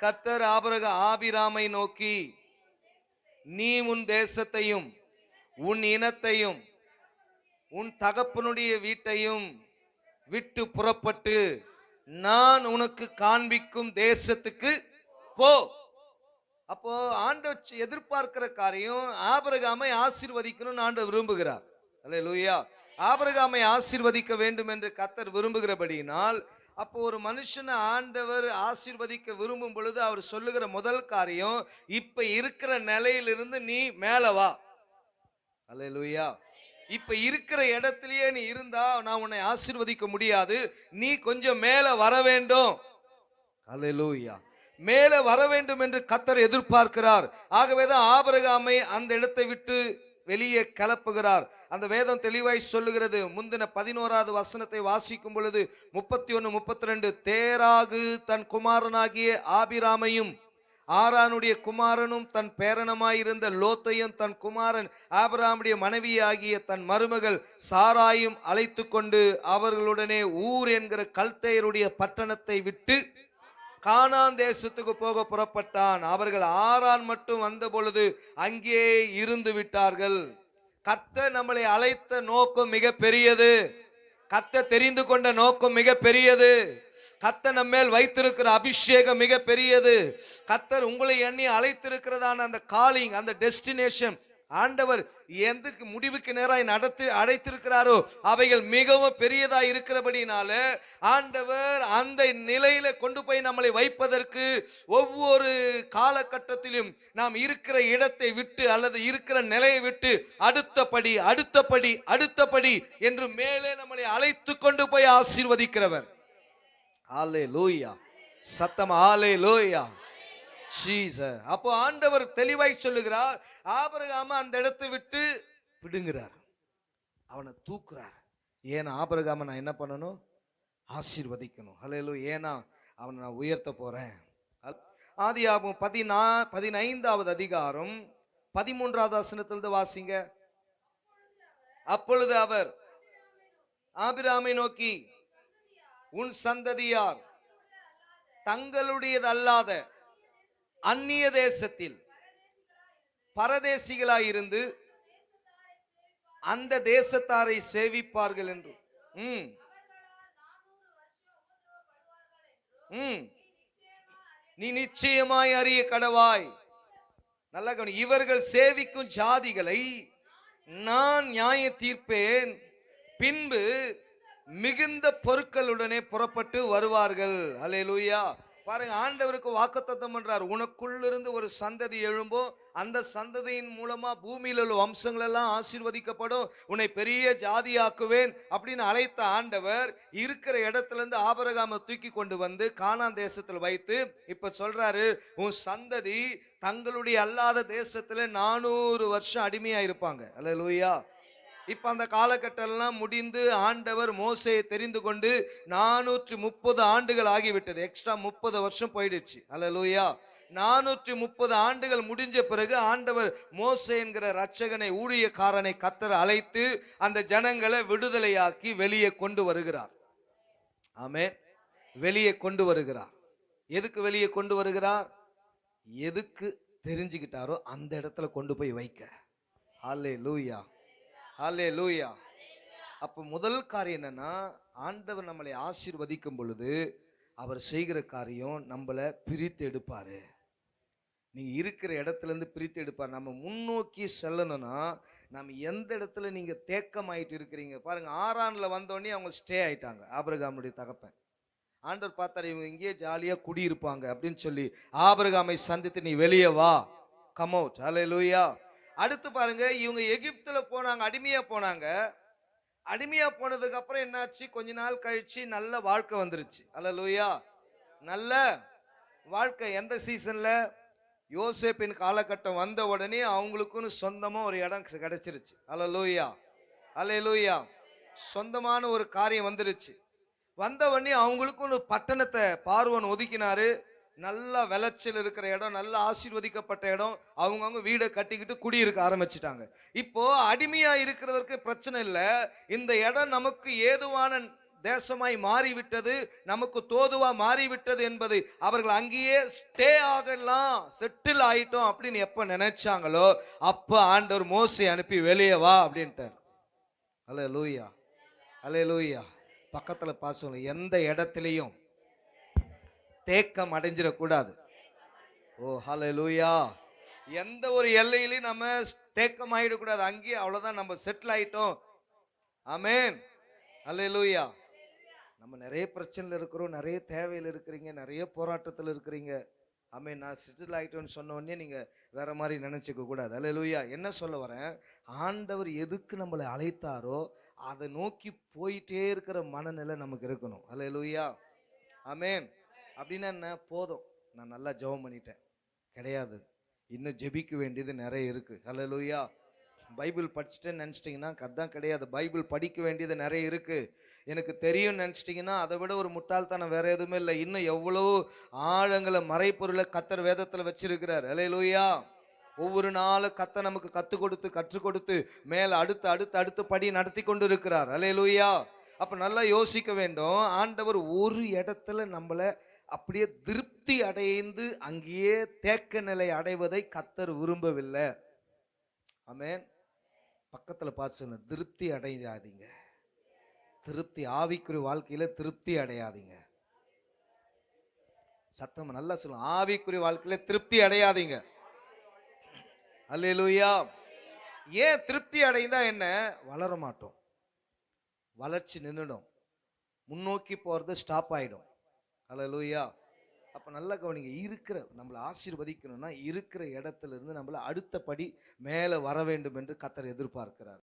கத்தர் ஆபரக ஆபிராமை நோக்கி நீ உன் தேசத்தையும் உன் இனத்தையும் உன் தகப்பனுடைய வீட்டையும் விட்டு புறப்பட்டு நான் உனக்கு காண்பிக்கும் தேசத்துக்கு போ. அப்போ ஆண்டவர் எதிர்பார்க்கிற காரியம் ஆபரகாமை ஆசிர்வதிக்கணும்னு ஆண்டவர் விரும்புகிறார். அல்லேலூயா. ஆபரகாமை ஆசிர்வதிக்க வேண்டும் என்று கத்தர் விரும்புகிறபடியினால் அப்போ ஒரு மனுஷனை ஆண்டவர் ஆசீர்வதிக்க விரும்பும் பொழுது அவர் சொல்லுகிற முதல் காரியம் இப்ப இருக்கிற நிலையிலிருந்து நீ மேலே வா. அல்லேலூயா. இப்ப இருக்கிற இடத்துலயே நீ இருந்தா நான் உன்னை ஆசீர்வதிக்க முடியாது. நீ கொஞ்சம் மேல வர வேண்டும். அல்லேலூயா. மேலே வர வேண்டும் என்று கத்தர் எதிர்பார்க்கிறார். ஆகவேதான் ஆபரகாமை அந்த இடத்தை விட்டு வெளியே கிளப்புகிறார் அந்த வேதம் தெளிவாய் சொல்லுகிறது. முந்தின பதினோராவது வசனத்தை வாசிக்கும் பொழுது முப்பத்தி ஒன்று முப்பத்தி ரெண்டு தேராகு தன் குமாரனாகிய ஆபிராமையும் ஆரானுடைய குமாரனும் தன் பேரனமாயிருந்த லோத்தையும் தன் குமாரன் ஆபிராமுடைய மனைவியாகிய தன் மருமகள் சாராயும் அழைத்து கொண்டு அவர்களுடனே ஊர் என்கிற கல்தையருடைய பட்டணத்தை விட்டு கானான் தேசத்துக்கு போக புறப்பட்டான். அவர்கள் ஆறான் மட்டும் வந்த பொழுது அங்கே இருந்து விட்டார்கள். கத்த நம்மளை அழைத்த நோக்கம் மிக பெரியது. கத்த தெரிந்து கொண்ட நோக்கம் மிக பெரியது. கத்த நம்ம மேல் வைத்திருக்கிற அபிஷேகம் மிக பெரியது. கத்தர் உங்களை எண்ணி அழைத்திருக்கிறதான அந்த காலிங் அந்த டெஸ்டினேஷன் ஆண்டவர் எந்த முடிவுக்கு நேராய் நடத்தி அடைத்திருக்கிறாரோ அவைகள் மிகவும் பெரியதா இருக்கிறபடினால ஆண்டவர் அந்த நிலையில கொண்டு போய் நம்மளை வைப்பதற்கு ஒவ்வொரு காலகட்டத்திலும் நாம் இருக்கிற இடத்தை விட்டு அல்லது இருக்கிற நிலையை விட்டு அடுத்தபடி அடுத்தபடி அடுத்தபடி என்று மேலே நம்மளை அழைத்து கொண்டு போய் ஆசீர்வதிக்கிறவர். ஆலே லோயா சத்தம் ஆலே லோயா ஜீச அப்போ ஆண்டவர் தெளிவாய் சொல்லுகிறார் ஆபரகாம அந்த இடத்தை விட்டு விடுங்கிறார் அவனை தூக்குறார். ஏன்னா ஆபரகாம நான் என்ன பண்ணணும்? ஆசீர்வதிக்கணும். ஹலோ ஏன்னா அவனை நான் உயர்த்த போறேன். ஆகும் பதினா பதினைந்தாவது அதிகாரம் பதிமூன்றாவது வசனத்திலிருந்து வாசிங்க. அப்பொழுது அவர் ஆபிராமை நோக்கி உன் சந்ததியார் தங்களுடையதல்லாத அந்நிய தேசத்தில் பரதேசிகளாயிருந்து அந்த தேசத்தாரை சேவிப்பார்கள் என்று. ம். ம். நீ நிச்சயமாய் அறிய கடவாய். நல்ல கவனி இவர்கள் சேவிக்கும் ஜாதிகளை நான் நியாய தீர்ப்பேன். பின்பு மிகுந்த பொருட்களுடனே புறப்பட்டு வருவார்கள். அல்லேலூயா பாருங்க ஆண்டவருக்கு வாக்குத்தத்தம் பண்றார். உனக்குள்ளிருந்து ஒரு சந்ததி எழும்போ அந்த சந்ததியின் மூலமா பூமியில உள்ள வம்சங்கள் எல்லாம் ஆசீர்வதிக்கப்படும். உன்னை பெரிய ஜாதியாக்குவேன் அப்படின்னு அழைத்த ஆண்டவர் இருக்கிற இடத்துல இருந்து ஆபரகாம தூக்கி கொண்டு வந்து காணான் தேசத்தில் வைத்து இப்ப சொல்றாரு உன் சந்ததி தங்களுடைய அல்லாத தேசத்துல நானூறு வருஷம் அடிமையா இருப்பாங்க அல்ல இப்ப அந்த காலகட்டம்லாம் முடிந்து ஆண்டவர் மோசையை தெரிந்து கொண்டு நானூற்றி முப்பது ஆண்டுகள் ஆகிவிட்டது. எக்ஸ்ட்ரா முப்பது வருஷம் போயிடுச்சு. அல்ல நானூற்றி முப்பது ஆண்டுகள் முடிஞ்ச பிறகு ஆண்டவர் மோசை என்கிற ரட்சகனை ஊழியக்காரனை கத்தர் அழைத்து அந்த ஜனங்களை விடுதலையாக்கி வெளியே கொண்டு வருகிறார். ஆமே வெளியே கொண்டு வருகிறார். எதுக்கு வெளியே கொண்டு வருகிறார்? எதுக்கு தெரிஞ்சுக்கிட்டாரோ அந்த இடத்துல கொண்டு போய் வைக்க. ஹாலே லூயா ஹாலே லூயா அப்போ முதல் காரியம் என்னன்னா ஆண்டவர் நம்மளை ஆசீர்வதிக்கும் பொழுது அவர் செய்கிற காரியம் நம்மளை பிரித்து எடுப்பார். நீங்கள் இருக்கிற இடத்துல இருந்து பிரித்து எடுப்பார். நம்ம முன்னோக்கி செல்லணும்னா நம்ம எந்த இடத்துல நீங்கள் தேக்கமாயிட்டு இருக்கிறீங்க பாருங்கள் ஆறானில் வந்தோடனே அவங்க ஸ்டே ஆயிட்டாங்க ஆபிரகாமுடைய தகப்பன். ஆண்டவர் பார்த்தாரு இவங்க இங்கேயே ஜாலியாக குடியிருப்பாங்க அப்படின்னு சொல்லி ஆபிரகாமை சந்தித்து நீ வெளியே வா கம் அவுட் லூயா அடுத்து பாருங்க இவங்க எகிப்துல போனாங்க அடிமையா போனாங்க. அடிமையா போனதுக்கு அப்புறம் என்னாச்சு? கொஞ்ச நாள் கழிச்சு நல்ல வாழ்க்கை வந்துருச்சு. லூயா நல்ல வாழ்க்கை. எந்த சீசன்ல? யோசேப்பின் காலகட்டம் வந்த உடனே அவங்களுக்குன்னு சொந்தமா ஒரு இடம் கிடைச்சிருச்சு. அல்ல லூயா சொந்தமான ஒரு காரியம் வந்துருச்சு. வந்த உடனே அவங்களுக்குன்னு பட்டணத்தை பார்வன் ஒதுக்கினாரு. நல்ல விளைச்சல் இருக்கிற இடம் நல்ல ஆசீர்வதிக்கப்பட்ட இடம். அவங்கவுங்க வீடை கட்டிக்கிட்டு குடியிருக்க ஆரம்பிச்சிட்டாங்க. இப்போ அடிமையா இருக்கிறவருக்கு பிரச்சனை இல்லை. இந்த இடம் நமக்கு ஏதுவான தேசமாய் மாறிவிட்டது நமக்கு தோதுவா மாறிவிட்டது என்பது அவர்கள் அங்கேயே ஸ்டே ஆகலாம் செட்டில் ஆயிட்டோம் அப்படின்னு எப்ப நினைச்சாங்களோ அப்ப ஆண்டவர் மோசை அனுப்பி வெளியே வா அப்படின்ட்டார். அலே லூயா அலே லூயா பக்கத்துல பாசம் எந்த இடத்துலையும் தேக்கம் அடைஞ்சிடக்கூடாது. ஓ ஹலோ லூயா எந்த ஒரு எல்லையிலையும் நம்ம தேக்கம் ஆயிடக்கூடாது. அங்கேயே அவ்வளோதான் நம்ம செட்டில் ஆயிட்டோம். ஹலோ அல்லேலூயா நம்ம நிறைய பிரச்சனையில் இருக்கிறோம் நிறைய தேவையில் இருக்கிறீங்க நிறைய போராட்டத்தில் இருக்கிறீங்க. ஆமென் நான் செட்டில் ஆகிட்டோன்னு சொன்ன உடனே நீங்கள் வேற மாதிரி நினச்சிக்க கூடாது. அல்லேலூயா என்ன சொல்ல வரேன்? ஆண்டவர் எதுக்கு நம்மளை அழைத்தாரோ அதை நோக்கி போயிட்டே இருக்கிற மனநிலை நமக்கு இருக்கணும். அல்ல லூயா ஆமென் அப்படின்னா என்ன? போதும். நான் நல்லா ஜெபம் பண்ணிட்டேன். கிடையாது. இன்னும் ஜெபிக்க வேண்டியது நிறைய இருக்குது ஹலலூயா பைபிள் படிச்சுட்டேன்னு நினச்சிட்டிங்கன்னா அதான் கிடையாது. பைபிள் படிக்க வேண்டியது நிறைய இருக்குது எனக்கு தெரியும்னு நினச்சிட்டிங்கன்னா அதை விட ஒரு முட்டாள்தனம் வேறு எதுவுமே இல்லை. இன்னும் எவ்வளோ ஆழங்களை மறைப்பொருளை கத்தர் வேதத்தில் வச்சிருக்கிறார். அலையலூயா ஒவ்வொரு நாளும் கத்தை நமக்கு கற்றுக் கொடுத்து கற்றுக் கொடுத்து மேலே அடுத்து அடுத்து அடுத்து படி நடத்தி கொண்டு இருக்கிறார் அலையலூயா அப்போ நல்லா யோசிக்க வேண்டும். ஆண்டவர் ஒரு இடத்துல நம்மளை அப்படியே திருப்தி அடைந்து அங்கேயே தேக்க நிலை அடைவதை கத்தர் விரும்பவில்லை. ஆமென். பக்கத்தில் பார்த்து சொன்ன திருப்தி அடையாதீங்க. திருப்தி ஆவிக்குரிய வாழ்க்கையில திருப்தி அடையாதீங்க. சத்தம் நல்லா சொல்லும் ஆவிக்குரிய வாழ்க்கையில திருப்தி அடையாதீங்க. அல்லா ஏன் திருப்தி அடைந்தா என்ன? வளர மாட்டோம் வளர்ச்சி நின்றுடும் முன்னோக்கி போகிறது ஸ்டாப் ஆகிடும் ஹலோ லூயா அப்போ நல்லா கவனிங்க இருக்கிற நம்மளை ஆசீர்வதிக்கணும்னா இருக்கிற இடத்துல இருந்து நம்மளை அடுத்த படி மேலே வர வேண்டும் என்று கத்தர் எதிர்பார்க்கிறார்.